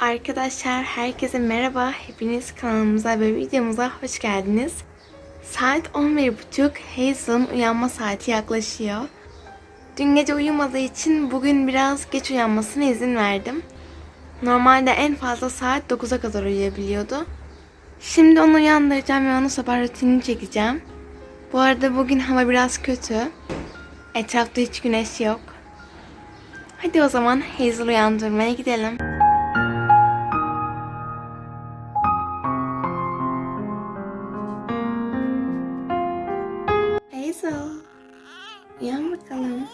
Arkadaşlar herkese merhaba. Hepiniz kanalımıza ve videomuza hoş geldiniz. Saat 11.30 Hazel'ın uyanma saati yaklaşıyor. Dün gece uyumadığı için bugün biraz geç uyanmasına izin verdim. Normalde en fazla saat 9'a kadar uyuyabiliyordu. Şimdi onu uyandıracağım ve onun sabah rutinini çekeceğim. Bu arada bugün hava biraz kötü. Etrafta hiç güneş yok. Hadi o zaman Hazel uyandırmaya gidelim. Bakalım.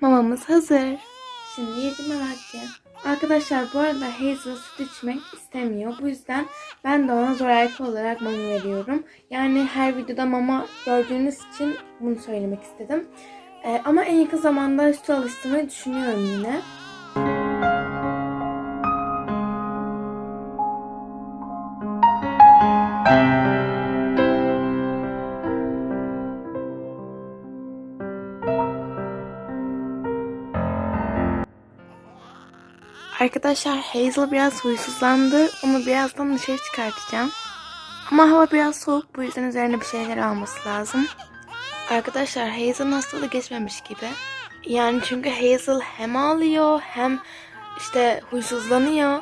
Mamamız hazır. Şimdi yedirme vakti. Arkadaşlar bu arada Hazel süt içmek istemiyor. Bu yüzden ben de ona zoraki olarak mama veriyorum. Yani her videoda mama gördüğünüz için bunu söylemek istedim. Ee, ama en yakın zamanda süt alıştırmayı düşünüyorum yine. Arkadaşlar Hazel biraz huysuzlandı. Onu birazdan dışarı çıkartacağım. Ama hava biraz soğuk bu yüzden üzerine bir şeyler alması lazım. Arkadaşlar Hazel'ın hastalığı geçmemiş gibi. Yani çünkü Hazel hem ağlıyor hem işte huysuzlanıyor.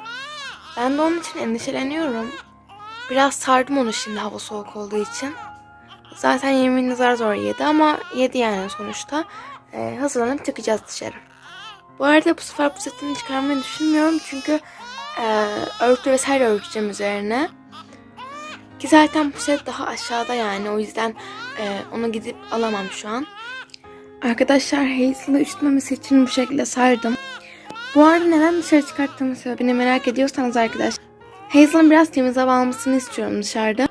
Ben de onun için endişeleniyorum. Biraz sardım onu şimdi hava soğuk olduğu için. Zaten yemeğini zar zor yedi ama yedi yani sonuçta. Ee, hazırlanıp çıkacağız dışarı. Bu arada bu sefer pusetini çıkarmayı düşünmüyorum çünkü e, örtü vesaire örteceğim üzerine. Ki zaten puset daha aşağıda yani o yüzden e, onu gidip alamam şu an. Arkadaşlar Hazel'ı üşütmemesi için bu şekilde sardım. Bu arada neden dışarı çıkarttığımın sebebini merak ediyorsanız arkadaşlar. Hazel'ın biraz temiz hava almasını istiyorum dışarıda.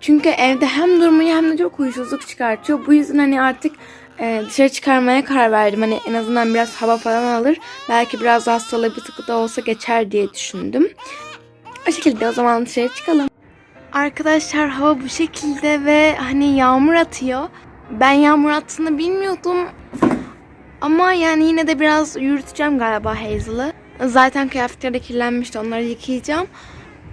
Çünkü evde hem durmayı hem de çok huysuzluk çıkartıyor. Bu yüzden hani artık e, dışarı çıkarmaya karar verdim. Hani en azından biraz hava falan alır. Belki biraz hastalığı bir tık da olsa geçer diye düşündüm. O şekilde o zaman dışarı çıkalım. Arkadaşlar hava bu şekilde ve hani yağmur atıyor. Ben yağmur attığını bilmiyordum. Ama yani yine de biraz yürüteceğim galiba Hazel'ı. Zaten kıyafetleri kirlenmişti onları yıkayacağım.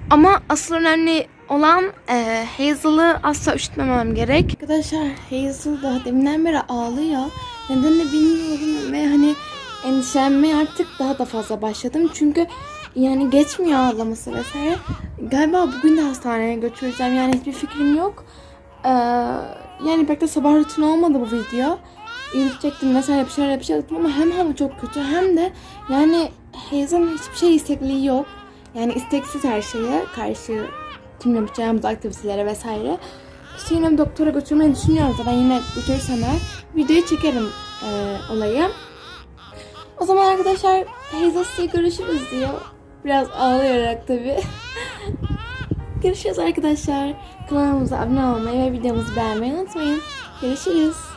Ama asıl önemli olan e, Hazel'ı asla üşütmemem gerek. Arkadaşlar Hazel daha deminden beri ağlıyor. Neden de bilmiyorum ve hani endişelenmeye artık daha da fazla başladım. Çünkü yani geçmiyor ağlaması vesaire. Galiba bugün de hastaneye götüreceğim yani hiçbir fikrim yok. Ee, yani pek de sabah rutini olmadı bu video. Yürütecektim vesaire bir şeyler yapacaktım ama hem hava çok kötü hem de yani Hazel'ın hiçbir şey istekliği yok. Yani isteksiz her şeye karşı tüm yapacağımız aktivitelere vesaire. İşte yine doktora götürmeyi düşünüyoruz. Ben yine götürürsem eğer videoyu çekerim e, olayı. O zaman arkadaşlar Hazel size görüşürüz diyor. Biraz ağlayarak tabii. görüşürüz arkadaşlar. Kanalımıza abone olmayı ve videomuzu beğenmeyi unutmayın. Görüşürüz.